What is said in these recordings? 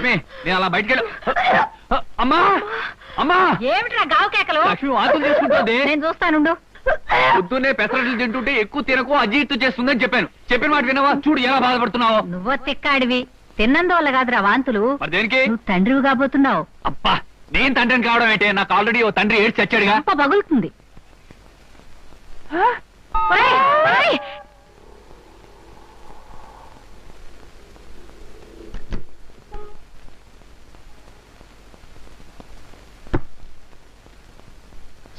లక్ష్మి నేను అలా బయటికి వెళ్ళ అమ్మా అమ్మా. ఏమిట్రా గావు కేకలు? లక్ష్మి చేసుకుంటుంది. నేను చూస్తానుండు పొద్దున్నే పెసరట్లు తింటుంటే ఎక్కువ తినకు అజీర్తు చేస్తుందని చెప్పాను. చెప్పిన మాట వినవా? చూడు ఎలా బాధపడుతున్నావు. నువ్వో తిక్కాడివి. తిన్నందువల్ల కాదురా వాంతులు. మరి దేనికి? నువ్వు తండ్రివి కాబోతున్నావు. అబ్బా నేను తండ్రిని కావడం ఏంటి? నాకు ఆల్రెడీ ఓ తండ్రి ఏడ్చి చచ్చాడుగా పగులుతుంది.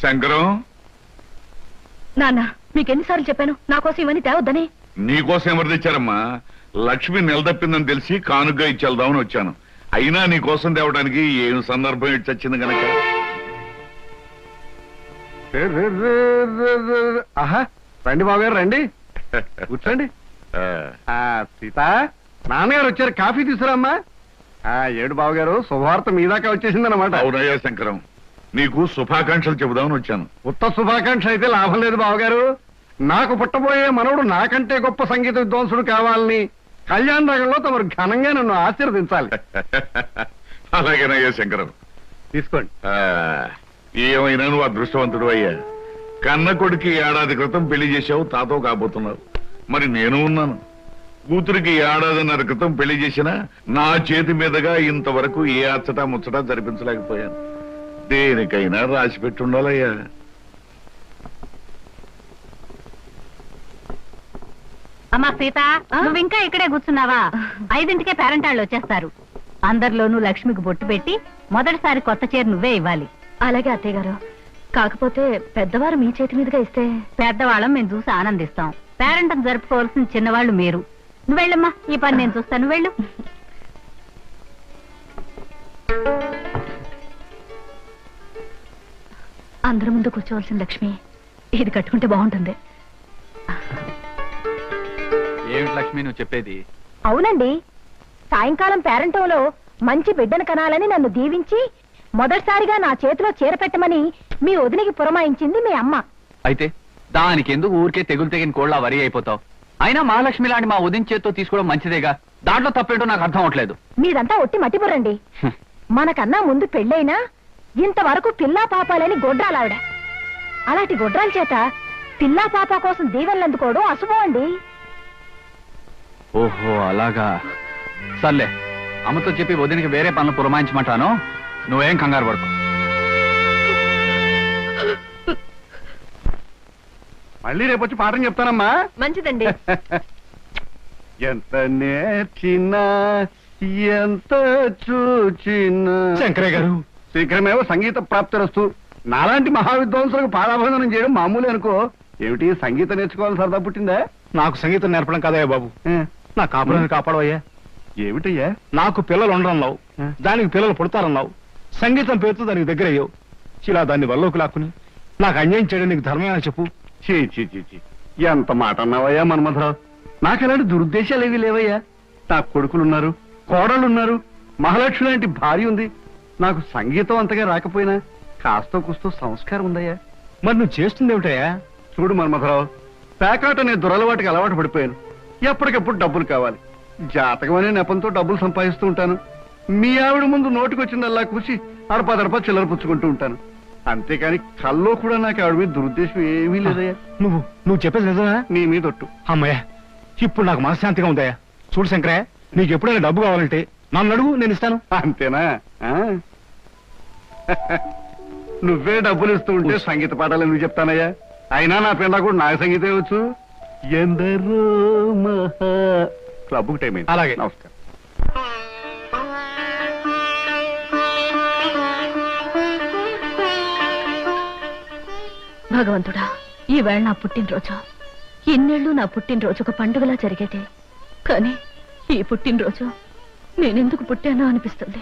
శంకరం? నాన్న మీకు ఎన్నిసార్లు చెప్పాను? నా కోసం ఇవన్నీ తేవద్దని. నీకోసం ఎవరు తెచ్చారమ్మా? లక్ష్మి నిలదప్పిందని తెలిసి కానుగ్గా ఇచ్చేద్దామని వచ్చాను. అయినా నీకోసం తేవడానికి ఏం సందర్భం ఇచ్చి వచ్చింది గనక? ఆహా రండి బాబు గారు రండి. కూర్చోండి. ఆ, ఆ, సీత నాన్నగారు వచ్చారు. కాఫీ తీసుకురామ్మా. ఆ ఏడు బాబు గారు శుభవార్త మీ దాకా వచ్చేసిందన్నమాట. అవునయ్యా శంకరం. నీకు శుభాకాంక్షలు చెబుదామని వచ్చాను. ఉత్త శుభాకాంక్ష అయితే లాభం లేదు బావగారు. నాకు పుట్టబోయే మనవడు నాకంటే గొప్ప సంగీత విద్వాంసుడు కావాలని కళ్యాణ రంగంలో తమరు ఘనంగా నన్ను ఆశీర్వదించాలి. అలాగేనయ్యా శంకరం. తీసుకోండి. ఏమైనా నువ్వు అదృష్టవంతుడు అయ్యా. కన్న కొడుకు ఏడాది క్రితం పెళ్ళి చేశావు తాతో కాబోతున్నావు. మరి నేను ఉన్నాను. కూతురికి ఏడాదిన్నర క్రితం పెళ్ళి చేసినా నా చేతి మీదుగా ఇంతవరకు ఏ అచ్చట ముచ్చట జరిపించలేకపోయాను. దేనికైనా రాసి పెట్టుండాలయ్యా. అమ్మా సీత నువ్వు ఇంకా ఇక్కడే కూర్చున్నావా? ఐదింటికే పేరెంట్ వాళ్ళు వచ్చేస్తారు. అందరిలోనూ లక్ష్మికి బొట్టు పెట్టి మొదటిసారి కొత్త చీర నువ్వే ఇవ్వాలి. అలాగే అత్తయ్య గారు. కాకపోతే పెద్దవారు మీ చేతి మీదుగా ఇస్తే? పెద్దవాళ్ళం మేము చూసి ఆనందిస్తాం. పేరెంట్ జరుపుకోవాల్సిన చిన్నవాళ్ళు మీరు. నువ్వు వెళ్ళమ్మా ఈ పని నేను చూస్తాను. వెళ్ళు. అందరి ముందు కూర్చోవలసిన లక్ష్మి ఇది కట్టుకుంటే బాగుంటుంది. ఏమిటి లక్ష్మి నువ్వు చెప్పేది? అవునండి. సాయంకాలం పేరంటంలో మంచి బిడ్డను కనాలని నన్ను దీవించి మొదటిసారిగా నా చేతిలో చీర పెట్టమని మీ వదినికి పురమాయించింది మీ అమ్మ. అయితే దానికి ఎందుకు ఊరికే తెగులు తెగిన కోళ్ళ వరి అయిపోతావు? అయినా మహాలక్ష్మి లాంటి మా ఉదయం చేత్తో తీసుకోవడం మంచిదేగా? దాంట్లో తప్పేంటో నాకు అర్థం అవట్లేదు మీదంతా ఒట్టి మట్టిబుర్రండి హ్మ్. మనకన్నా ముందు పెళ్ళైనా ఇంతవరకు పిల్లా పాపాలని గొడ్రాలావిడ. అలాంటి గొడ్రాల చేత పిల్లా పాప కోసం దీవెనలు అందుకోవడం అశుభం అండి. ఓహో అలాగా. సర్లే అమ్మతో చెప్పి వదినికి వేరే పనులు పురమాయించమంటాను. నువ్వేం కంగారు పడుకో. మళ్ళీ రేపు వచ్చి పాఠం చెప్తానమ్మా. మంచిదండి. ఎంత నేర్చినా ఎంత చూచినా. శంకరయ్య గారు శీఘ్రమేవో సంగీత ప్రాప్తిరస్తు. నాలాంటి మహావిద్వాంసులకు పాదాభందనం చేయడం మామూలు అనుకో. ఏమిటి సంగీతం నేర్చుకోవాలని సరదా పుట్టిందా? నాకు సంగీతం నేర్పడం కదయ్యా బాబు. నా కాపురాన్ని కాపాడవయ్యా. ఏమిటయ్యా? నాకు పిల్లలు ఉండరన్నావు. ఆ. దానికి పిల్లలు పుడతారన్నావు. సంగీతం పేరుతో దానికి దగ్గర అయ్యావు ఇలా దాన్ని వల్లోకి లాక్కుని నాకు అన్యాయం చేయడం నీకు ధర్మమేనా చెప్పు? చీ చీ చీ చీ ఎంత మాట అన్నావయ్యా మన్మధరావు? నాకు ఎలాంటి దురుద్దేశాలు ఏవి లేవయ్యా. నాకు కొడుకులున్నారు కోడలున్నారు మహాలక్ష్మి లాంటి భార్య ఉంది. నాకు సంగీతం అంతగా రాకపోయినా కాస్తో కూస్తో సంస్కారం ఉందయ్యా. మరి నువ్వు చేస్తుంది ఏమిటయ్యా? చూడు మన్మధరావు పేకాట అనే దురలవాటికి అలవాటు పడిపోయాను. ఎప్పటికప్పుడు డబ్బులు కావాలి. జాతకం అనే నెపంతో డబ్బులు సంపాదిస్తూ ఉంటాను. మీ ఆవిడ ముందు నోటికొచ్చిందల్లా కూసి అడపదడప చిల్లర పుచ్చుకుంటూ ఉంటాను. అంతేకాని కల్లో కూడా నాకు ఆవిడ మీద దురుద్దేశం ఏమీ లేదయ్యా. నువ్వు నువ్వు చెప్పేది నిజమా? నీ మీద ఒట్టు. అమ్మయ్యా ఇప్పుడు నాకు మనశ్శాంతిగా ఉందయ్యా. చూడు శంకరయ్య నీకు ఎప్పుడైనా డబ్బు కావాలంటే నన్ను అడుగు నేను ఇస్తాను. అంతేనా? ఆ? నువ్వే డబ్బులు ఇస్తూ ఉంటే సంగీత పాఠాలు ఎందుకు చెప్తానయ్యా? అయినా నా పిల్ల కూడా నాకు సంగీతం వచ్చు. ఎందరో మహా క్లబ్కు టైం అయింది. అలాగే. నమస్కారం. భగవంతుడా ఈవేళ నా పుట్టినరోజు. ఇన్నేళ్ళు నా పుట్టినరోజు ఒక పండుగలా జరిగేది. కానీ ఈ పుట్టినరోజు నేనెందుకు పుట్టానో అనిపిస్తుంది.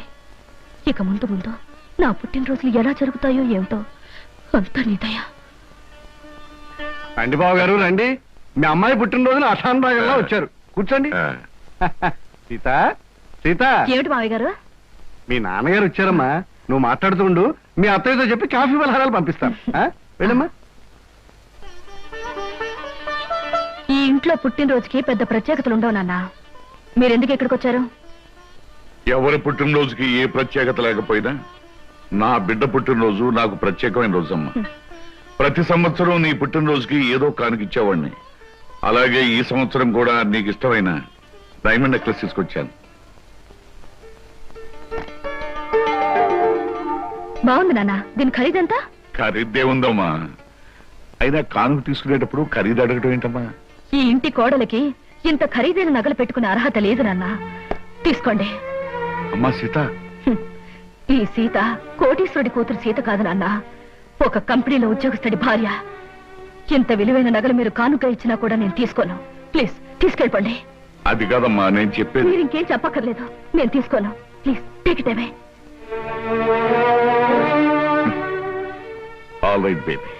ఇక ముందు ముందు నా పుట్టినరోజులు ఎలా జరుగుతాయో ఏమిటో అంతా నీదయా రండి బాబు గారు రండి. మీ అమ్మాయి పుట్టినరోజున అశాంతంగా వచ్చారు. కూర్చోండి. సీత సీత. ఏమిటి మావయ్య గారు మీ నాన్నగారు వచ్చారమ్మా. నువ్వు మాట్లాడుతుండు మీ అత్తయ్యతో చెప్పి కాఫీ పలహారాలు పంపిస్తాను? వెళ్ళమ్మా. ఈ ఇంట్లో పుట్టినరోజుకి పెద్ద ప్రత్యేకతలు ఉండవు నాన్న. మీరెందుకు ఇక్కడికి వచ్చారు ఎవరి పుట్టినరోజుకి ఏ ప్రత్యేకత లేకపోయినా నా బిడ్డ పుట్టినరోజు నాకు ప్రత్యేకమైన రోజమ్మా. ప్రతి సంవత్సరం నీ పుట్టినరోజుకి ఏదో కానుకిచ్చేవాడిని అలాగే ఈ సంవత్సరం కూడా నీకు ఇష్టమైన డైమండ్ నెక్లెస్ తీసుకొచ్చాను. బాగుంది నాన్న. దీని ఖరీదెంత? ఖరీదే ఉందమ్మా. అయినా కానుక తీసుకునేటప్పుడు ఖరీదు అడగటం ఏంటమ్మా? ఈ ఇంటి కోడలికి ఇంత ఖరీదైన నగలు పెట్టుకునే అర్హత లేదు నాన్న. తీసుకోండి. అమ్మా సీత. ఈ సీత కోటీశ్వరుడి కూతురు సీత కాదు నాన్న. ఒక కంపెనీలో ఉద్యోగస్తుడి భార్య. ఇంత విలువైన నగలు మీరు కానుక ఇచ్చినా కూడా నేను తీసుకోను. ప్లీజ్ తీసుకెళ్ళిపోండి. అది కాదమ్మా నేను చెప్పేది మీరు ఇంకేం చెప్పక్కర్లేదు. నేను తీసుకోను. Please take it away. All right baby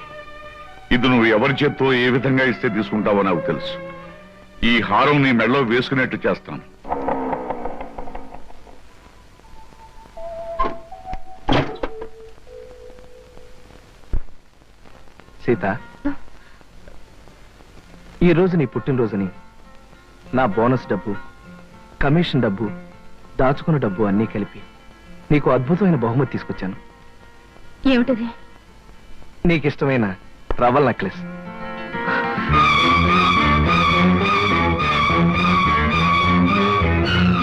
ఇది నువ్వు ఎవరి చేత్తో ఏ విధంగా ఇస్తే తీసుకుంటావో నాకు తెలుసు. ఈ హారం నీ మెడలో వేసుకునేట్టు చేస్తాను. సీత. ఈ రోజు నీ పుట్టినరోజుని నా బోనస్ డబ్బు కమిషన్ డబ్బు దాచుకున్న డబ్బు అన్నీ కలిపి నీకు అద్భుతమైన బహుమతి తీసుకొచ్చాను. ఏమిటది? నీకు ఇష్టమైన రవల్ నెక్లెస్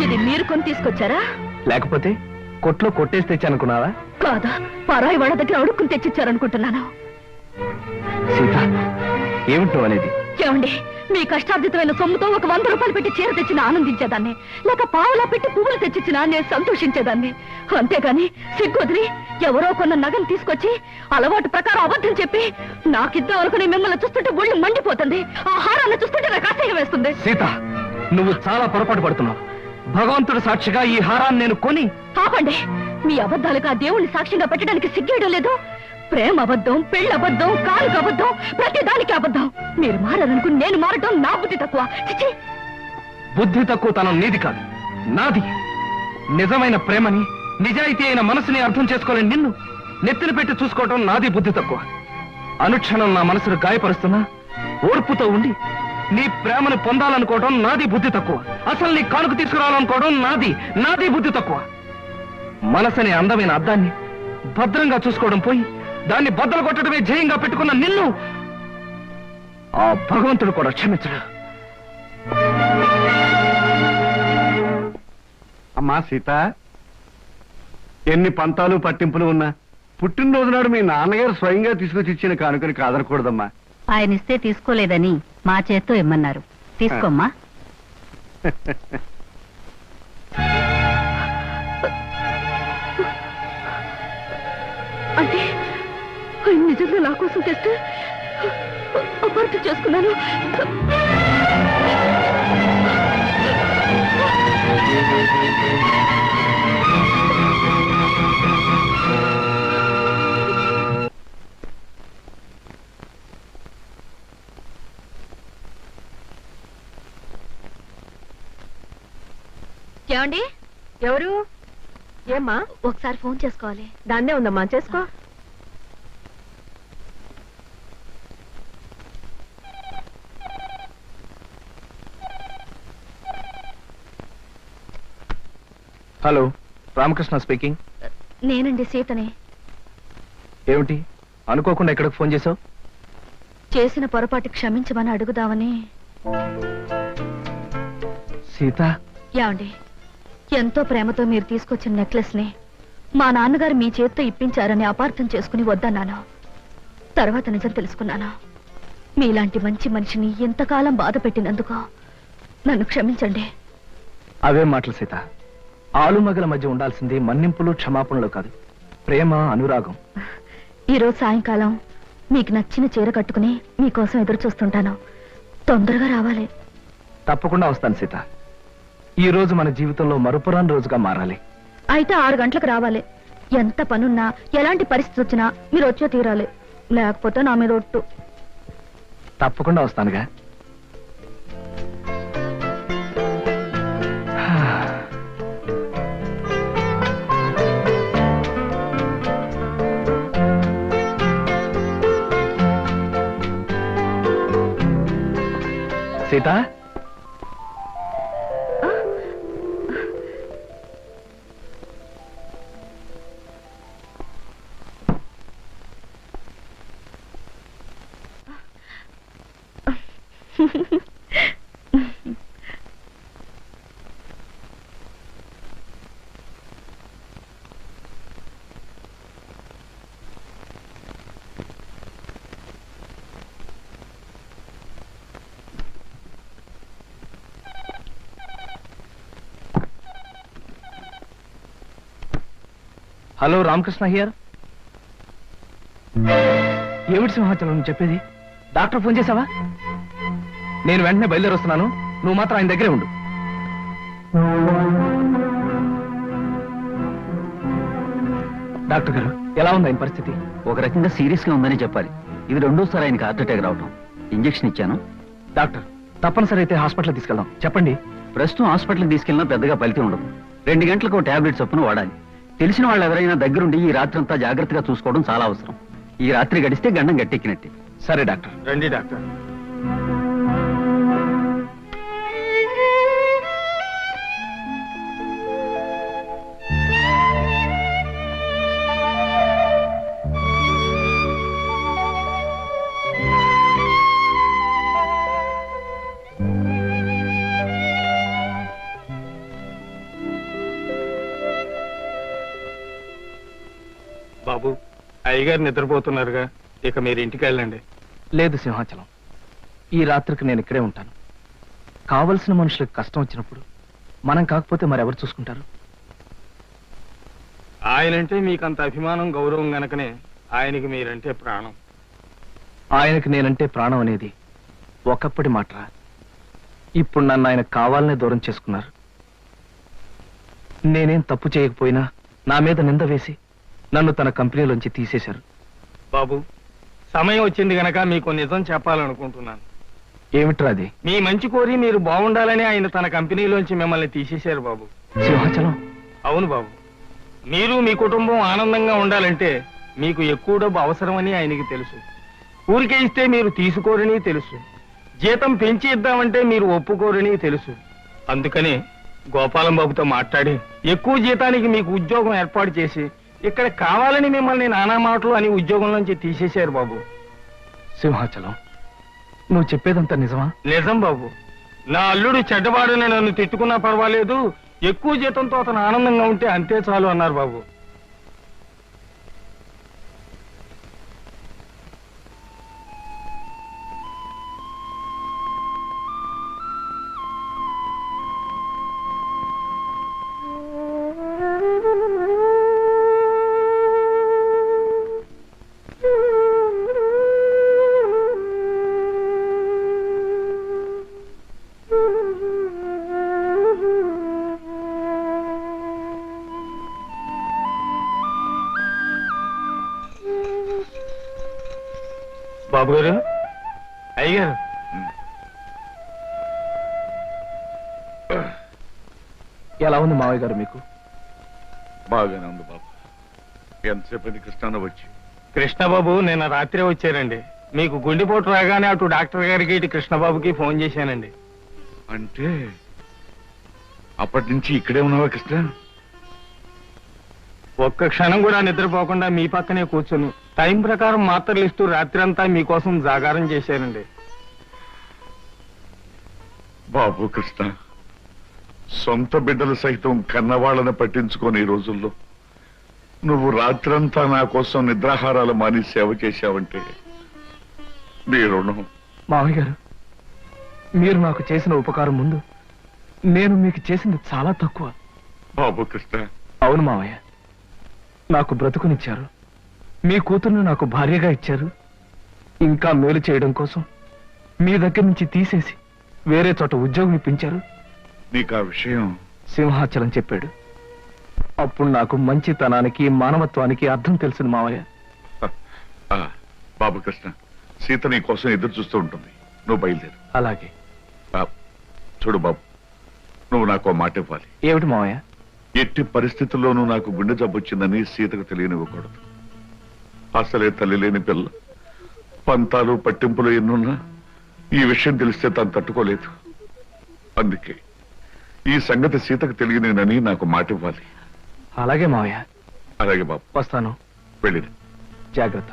ఇది మీరు కొని తీసుకొచ్చారా? లేకపోతే కొట్లో కొట్టేసి తెచ్చానుకున్నావా కాదా పరాయి వాళ్ళ దగ్గర అడుక్కుని తెచ్చిచ్చారనుకుంటున్నాను. సీత ఏమిటి అనేది? ఏమండి మీ కష్టార్జితమైన సొమ్ముతో ఒక వంద రూపాయలు పెట్టి చీర తెచ్చిన ఆనందించేదాన్ని లేక పావులా పెట్టి పువ్వులు తెచ్చిచ్చినా నేను సంతోషించేదాన్ని. అంతేగాని సిగ్గుదిరి ఎవరో కొన్న నగలు తీసుకొచ్చి అలవాటు ప్రకారం అబద్ధం చెప్పి నాకిద్దాం అనుకుని మిమ్మల్ని చూస్తుంటే ఒళ్ళు మండిపోతుంది ఆ హారాన్ని చూస్తుంటే నాకు అసహ్యం వేస్తుంది. సీత నువ్వు చాలా పొరపాటు పడుతున్నావు. భగవంతుడు సాక్షిగా ఈ హారాన్ని నేను కొని ఆపండి. మీ అబద్ధాలకు ఆ దేవుణ్ణి సాక్ష్యంగా పెట్టడానికి సిగ్గేయడం లేదు. ప్రేమ అబద్ధం పెళ్ళి అబద్ధం కాలుకు అబద్ధం. ప్రతి దానికి అబద్ధం మీరు మారాలనుకుని నేను మారటం నా బుద్ధి తక్కువ. చిచి. బుద్ధి తక్కువ తనం నీది కాదు నాది. నిజమైన ప్రేమని నిజాయితీ అయిన మనసుని అర్థం చేసుకోలేని నిన్ను నెత్తిన పెట్టి చూసుకోవటం నాది బుద్ధి తక్కువ. అనుక్షణం నా మనసును గాయపరుస్తున్నా ఓర్పుతో ఉండి నీ ప్రేమను పొందాలనుకోవడం నాది బుద్ధి తక్కువ. అసలు నీ కానుక తీసుకురావాలనుకోవడం నాది నాది బుద్ధి తక్కువ. మనసనే అందమైన అద్దాన్ని భద్రంగా చూసుకోవడం పోయి దాన్ని బద్దలు కొట్టడమే జయంగా పెట్టుకున్న నిన్ను ఆ భగవంతుడు కూడా క్షమించడు. అమ్మా సీత ఎన్ని పంతాలు పట్టింపులు ఉన్నా పుట్టినరోజు నాడు మీ నాన్నగారు స్వయంగా తీసుకొచ్చి ఇచ్చిన కానుకని కాదనకూడదమ్మా. ఆయన ఇస్తే తీసుకోలేదని మా చేత్తో ఇమ్మన్నారు. తీసుకోమ్మా. అంటే ఆయన నిజంగా నా కోసం తెస్తే అపార్థం చేసుకున్నాను. ఏమండి? ఎవరు? ఏమ్మా? ఒకసారి ఫోన్ చేసుకోవాలి. దాన్నే ఉందమ్మా చేసుకో. Hello Ramakrishna speaking. నేనండి సీతని. ఏమిటి? అనుకోకుండా ఎక్కడికి ఫోన్ చేసావు చేసిన పొరపాటు క్షమించమని అడుగుదామని. సీత? ఏమండి ఎంతో ప్రేమతో మీరు తీసుకొచ్చిన నెక్లెస్ని మా నాన్నగారు మీ చేత్తో ఇప్పించారని అపార్థం చేసుకుని వద్దన్నాను. తర్వాత నిజం తెలుసుకున్నాను. మీలాంటి మంచి మనిషిని ఎంతకాలం బాధ పెట్టినందుకు నన్ను క్షమించండి. అవే మాటలు సీత? ఆలుమగల మధ్య ఉండాల్సింది మన్నింపులు క్షమాపణలు కాదు. ప్రేమ అనురాగం. ఈరోజు సాయంకాలం మీకు నచ్చిన చీర కట్టుకుని మీకోసం ఎదురు చూస్తుంటాను. తొందరగా రావాలి. తప్పకుండా వస్తాను సీత. ఈ రోజు మన జీవితంలో మరుపురాని రోజుగా మారాలి. అయితే ఆరు గంటలకు రావాలి. ఎంత పనున్నా ఎలాంటి పరిస్థితి వచ్చినా మీరు వచ్చే తీరాలి. లేకపోతే నా మీద ఒట్టు. తప్పకుండా వస్తానుగా. Sita hello Ramakrishna here. ఏమిటి సింహాచలం నువ్వు చెప్పేది? డాక్టర్ ఫోన్ చేసావా నేను వెంటనే బయలుదేరి వస్తున్నాను నువ్వు మాత్రం ఆయన దగ్గరే ఉండు. డాక్టర్ గారు ఎలా ఉంది ఆయన పరిస్థితి? ఒక రకంగా సీరియస్గా ఉందని చెప్పాలి. ఇది రెండోసారి ఆయనకి హార్ట్ అటాక్ రావటం. ఇంజెక్షన్ ఇచ్చాను. డాక్టర్ తప్పనిసరి అయితే హాస్పిటల్ తీసుకెళ్దాం. చెప్పండి. ప్రస్తుతం హాస్పిటల్కి తీసుకెళ్ళినా పెద్దగా ఫలితం ఉండదు. రెండు గంటలకు టాబ్లెట్ చొప్పున వాడాలి. తెలిసిన వాళ్ళు ఎవరైనా దగ్గరుండి ఈ రాత్రి అంతా జాగ్రత్తగా చూసుకోవడం చాలా అవసరం. ఈ రాత్రి గడిస్తే గండం గట్టెక్కినట్టే. సరే డాక్టర్. రండి డాక్టర్. బాబు అయ్యగారు నిద్రపోతున్నారుగా. ఇక మీరు ఇంటికి వెళ్ళండి. లేదు సింహాచలం. ఈ రాత్రికి నేను ఇక్కడే ఉంటాను. కావలసిన మనుషులకు కష్టం వచ్చినప్పుడు మనం కాకపోతే మరెవరు చూసుకుంటారు? ఆయనంటే మీకు అంత అభిమానం గౌరవం గనకనే ఆయనకి మీరంటే ప్రాణం. ఆయనకి నేనంటే ప్రాణం అనేది ఒకప్పటి మాటరా ఇప్పుడు నన్ను ఆయన కావాలనే దూరం చేసుకున్నారు. నేనేం తప్పు చేయకపోయినా నా మీద నింద వేసి నన్ను తన కంపెనీలోంచి తీసేశారు. బాబు సమయం వచ్చింది గనక మీకు నిజం చెప్పాలనుకుంటున్నాను. ఏమిట్రా అది మీ మంచి కోరి మీరు బాగుండాలని ఆయన తన కంపెనీలోంచి మిమ్మల్ని తీసేశారు బాబు. సింహాచలం? అవును బాబు. మీరు మీ కుటుంబం ఆనందంగా ఉండాలంటే మీకు ఎక్కువ డబ్బు అవసరమని ఆయనకి తెలుసు. ఊరికే ఇస్తే మీరు తీసుకోరని తెలుసు. జీతం పెంచి ఇద్దామంటే మీరు ఒప్పుకోరని తెలుసు. అందుకని గోపాలం బాబుతో మాట్లాడి ఎక్కువ జీతానికి మీకు ఉద్యోగం ఏర్పాటు చేసి ఇక్కడ కావాలని మిమ్మల్ని నానా మాటలు అని ఉద్యోగం నుంచి తీసేశారు బాబు. సింహాచలం నువ్వు చెప్పేదంతా నిజమా? నిజం బాబు. నా అల్లుడు చెడ్డవాడని నన్ను తిట్టుకున్నా పర్వాలేదు ఎక్కువ జీతంతో అతను ఆనందంగా ఉంటే అంతే చాలు అన్నారు బాబు. బాబు గారు అయ్యగారు. ఎలా ఉంది మావయ్య గారు మీకు? బాగానే ఉంది బాబు. ఎంతసేపు కృష్ణ వచ్చి? కృష్ణబాబు నిన్న రాత్రే వచ్చారండి. మీకు గుండెపోటు రాగానే అటు డాక్టర్ గారికి ఇటు కృష్ణబాబుకి ఫోన్ చేశానండి. అంటే అప్పటి నుంచి ఇక్కడే ఉన్నావా కృష్ణ? ఒక్క క్షణం కూడా నిద్రపోకుండా మీ పక్కనే కూర్చుని టైం ప్రకారం మాత్రలు ఇస్తూ రాత్రంతా మీకోసం జాగారం చేశారండి బాబు కృష్ణ సొంత బిడ్డలు సైతం కన్నవాళ్ళని పట్టించుకొని ఈ రోజుల్లో నువ్వు రాత్రంతా నా కోసం నిద్రాహారాలు మాని సేవ చేశావంటే నీ రుణం. మావయ్య గారు మీరు నాకు చేసిన ఉపకారం ముందు నేను మీకు చేసింది చాలా తక్కువ. బాబు కృష్ణ. అవును మావయ్య నాకు బ్రతుకునిచ్చారు. మీ కూతుర్ని నాకు భార్యగా ఇచ్చారు. ఇంకా మేలు చేయడం కోసం మీ దగ్గర నుంచి తీసేసి వేరే చోట ఉద్యోగం ఇప్పించారు. నీకు ఆ విషయం సింహాచలం చెప్పాడు. అప్పుడు నాకు మంచితనానికి మానవత్వానికి అర్థం తెలిసింది మావయ్య. ఆ, బాబు కృష్ణ సీత నీ కోసం ఎదురు చూస్తూ ఉంటుంది. నువ్వు బయలుదేరు. అలాగే. ఆ, చూడు బాబు నువ్వు నాకు ఓ మాట ఇవ్వాలి. ఏమిటి మావయ్య? ఎట్టి పరిస్థితుల్లోనూ నాకు గుండె జబ్బు వచ్చిందని సీతకు తెలియనివ్వకూడదు. అసలే తల్లి లేని పిల్ల. పంతాలు పట్టింపులు ఎన్నున్నా ఈ విషయం తెలిస్తే తను తట్టుకోలేదు. అందుకే ఈ సంగతి సీతకు తెలియనేనని నాకు మాట ఇవ్వాలి. అలాగే మావయ్య. అలాగే బాబు. వస్తాను. వెళ్ళిన జాగ్రత్త.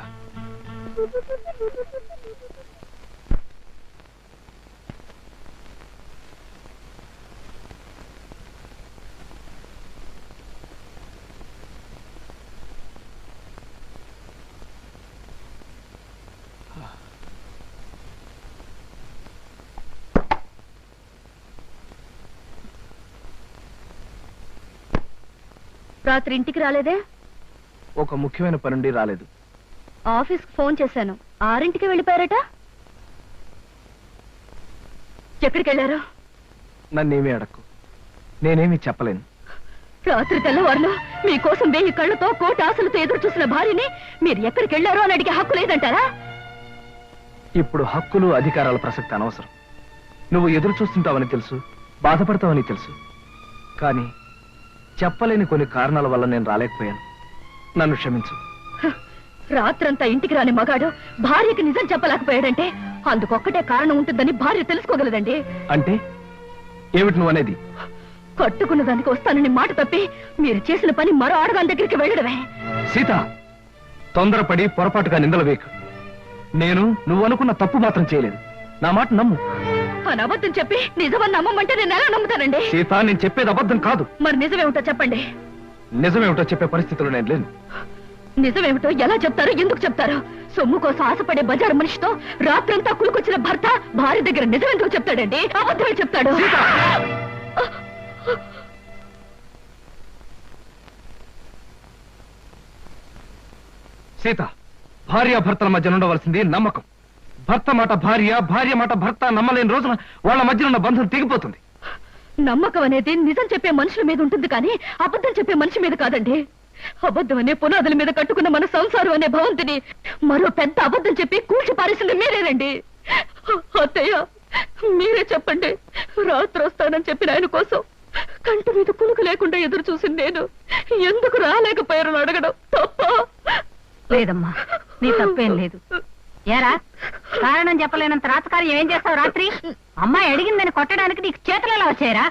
రాత్రి ఇంటికి రాలేదే? ఒక ముఖ్యమైన పనుండి రాలేదు. ఆఫీస్కి ఫోన్ చేశాను. ఆరింటికి వెళ్ళిపోయారట? ఎక్కడికి వెళ్ళారు నన్నేమీ అడక్కు. నేనేమీ చెప్పలేను. రాత్రి తెల్లవారులు మీకోసం వెయ్యి కళ్ళతో కోటి ఆశలతో ఎదురు చూసిన భార్యని మీరు ఎక్కడికి వెళ్ళారో అని అడిగే హక్కు లేదంటారా? ఇప్పుడు హక్కులు అధికారాల ప్రసక్తి అనవసరం. నువ్వు ఎదురు చూస్తుంటావని తెలుసు బాధపడతావని తెలుసు. కానీ చెప్పలేని కొన్ని కారణాల వల్ల నేను రాలేకపోయాను. నన్ను క్షమించు. రాత్రంతా ఇంటికి రాని మగాడు భార్యకి నిజం చెప్పలేకపోయాడంటే అందుకొక్కటే కారణం ఉంటుందని భార్య తెలుసుకోగలదండి. అంటే? ఏమిటి నువ్వు అనేది? కట్టుకున్న దానికి వస్తానని మాట తప్పి మీరు చేసిన పని మరో ఆడదాని దగ్గరికి వెళ్ళడమే. సీత తొందరపడి పొరపాటుగా నిందలు వేకు నేను నువ్వు అనుకున్న తప్పు మాత్రం చేయలేదు. నా మాట నమ్ము. అని అబద్ధం చెప్పి నిజమని నమ్మమంటే నేను ఎలా నమ్ముతానండి? సీత నేను చెప్పేది అబద్ధం కాదు. మరి నిజమేమిటో చెప్పండి. నిజమేమిటో చెప్పే పరిస్థితిలో నేను లేను. నిజమేమిటో ఎలా చెప్తారో ఎందుకు చెప్తారో? సొమ్ము కోసం ఆశపడే బజారు మనిషితో రాత్రంతా కులుకొచ్చిన భర్త భార్య దగ్గర నిజమెందుకు చెప్తాడండి? అబద్ధమే చెప్తాడు. సీత! భార్య భర్తల మధ్య ఉండవలసింది నమ్మకం. భర్త మాట భార్య భార్య మాట భర్త నమ్మలేని రోజున వాళ్ళ మధ్య ఉన్న బంధం తెగిపోతుంది. నమ్మకం అనేది నిజం చెప్పే మనుషుల మీద ఉంటుంది కానీ అబద్ధం చెప్పే మనిషి మీద కాదండి. అబద్ధం అనే పునాదుల మీద కట్టుకున్న మన సంసారం అనే భవంతిని మరో పెద్ద అబద్ధం చెప్పి కూల్చి పారేసింది మీరేనండి. అత్తయ్య మీరే చెప్పండి. రాత్రి వస్తానని చెప్పిన ఆయన కోసం కంటి మీద కునుకు లేకుండా ఎదురు చూసింది నేను. ఎందుకు రాలేకపోయారని అడగడం తప్ప. లేదమ్మా నీ తప్పేం లేదు. ఏరా? కారణం చెప్పలేనంత రాతకార్యం ఏం చేస్తావు రాత్రి? అమ్మాయి అడిగిందని కొట్టడానికి నీకు చేతులు ఎలా వచ్చాయరా?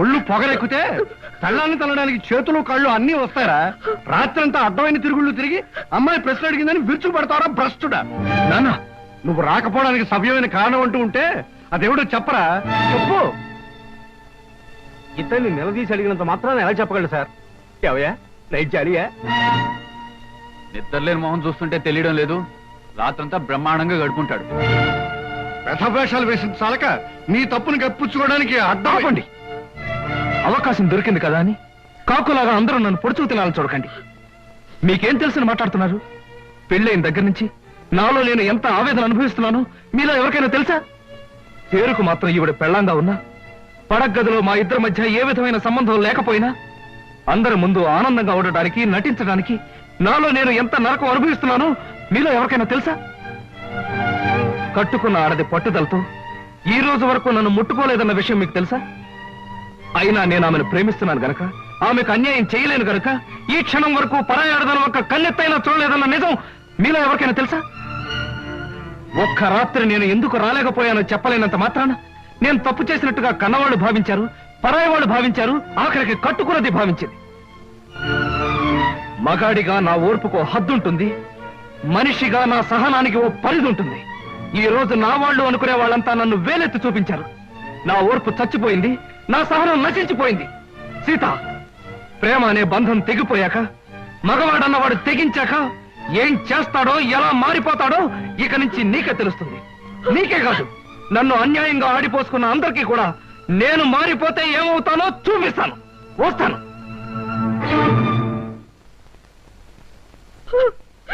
ఒళ్ళు పొగరెక్కితే తల్లాన్ని తల్లడానికి చేతులు కళ్ళు అన్నీ వస్తారా రాత్రంతా అడ్డమైన తిరుగుళ్ళు తిరిగి అమ్మాయి ప్రశ్న అడిగిందని విరుచు పడతారా భ్రష్టుడా. నాన్న నువ్వు రాకపోవడానికి సవ్యమైన కారణం అంటూ ఉంటే అదేవిడో చెప్పరా? చెప్పు. ఇతన్ని నిలదీసి అడిగినంత మాత్రాన్ని ఎలా చెప్పగలడు సార్? ఎవయా నైట్ జాలియా నిద్రలేని మొహం చూస్తుంటే తెలియడం లేదు. రాత్రంతా బ్రహ్మాండంగా గడుపుంటాడు. వ్యధవేషాలు వేసిన చాలక నీ తప్పును కప్పించుకోవడానికి అడ్డాపండి అవకాశం దొరికింది కదా అని కాకులాగా అందరూ నన్ను పొడుచుకు తినాలని చూడకండి. మీకేం తెలుసని మాట్లాడుతున్నారు? పెళ్ళైన దగ్గర నుంచి నాలో నేను ఎంత ఆవేదన అనుభవిస్తున్నానో మీలో ఎవరికైనా తెలుసా? పేరుకు మాత్రం ఈవిడ పెళ్ళంగా ఉన్నా పడగదిలో మా ఇద్దరి మధ్య ఏ విధమైన సంబంధం లేకపోయినా అందరి ముందు ఆనందంగా ఉండటానికి నటించడానికి నాలో నేను ఎంత నరకం అనుభవిస్తున్నానో మీలో ఎవరికైనా తెలుసా? కట్టుకున్న ఆడది పట్టుదలతో ఈ రోజు వరకు నన్ను ముట్టుకోలేదన్న విషయం మీకు తెలుసా? అయినా నేను ఆమెను ప్రేమిస్తున్నాను గనక ఆమెకు అన్యాయం చేయలేను గనక ఈ క్షణం వరకు పరాయాడదను ఒక కన్నెత్తైనా చూడలేదన్న నిజం మీలో ఎవరికైనా తెలుసా? ఒక్క రాత్రి నేను ఎందుకు రాలేకపోయానో చెప్పలేనంత మాత్రాన నేను తప్పు చేసినట్టుగా కన్నవాళ్ళు భావించారు పరాయి వాళ్ళు భావించారు ఆఖరికి కట్టుకున్నది భావించింది. మగాడిగా నా ఓర్పుకో హద్దుంటుంది మనిషిగా నా సహనానికి ఓ పరిధి ఉంటుంది ఈ రోజు నా వాళ్ళు అనుకునే వాళ్ళంతా నన్ను వేలెత్తి చూపించారు. నా ఓర్పు చచ్చిపోయింది నా సహనం నశించిపోయింది. సీత ప్రేమ అనే బంధం తెగిపోయాక మగవాడన్నవాడు తెగించాక ఏం చేస్తాడో ఎలా మారిపోతాడో ఇక నుంచి నీకే తెలుస్తుంది. నీకే కాదు నన్ను అన్యాయంగా ఆడిపోసుకున్న అందరికీ కూడా నేను మారిపోతే ఏమవుతానో చూపిస్తాను. వస్తాను.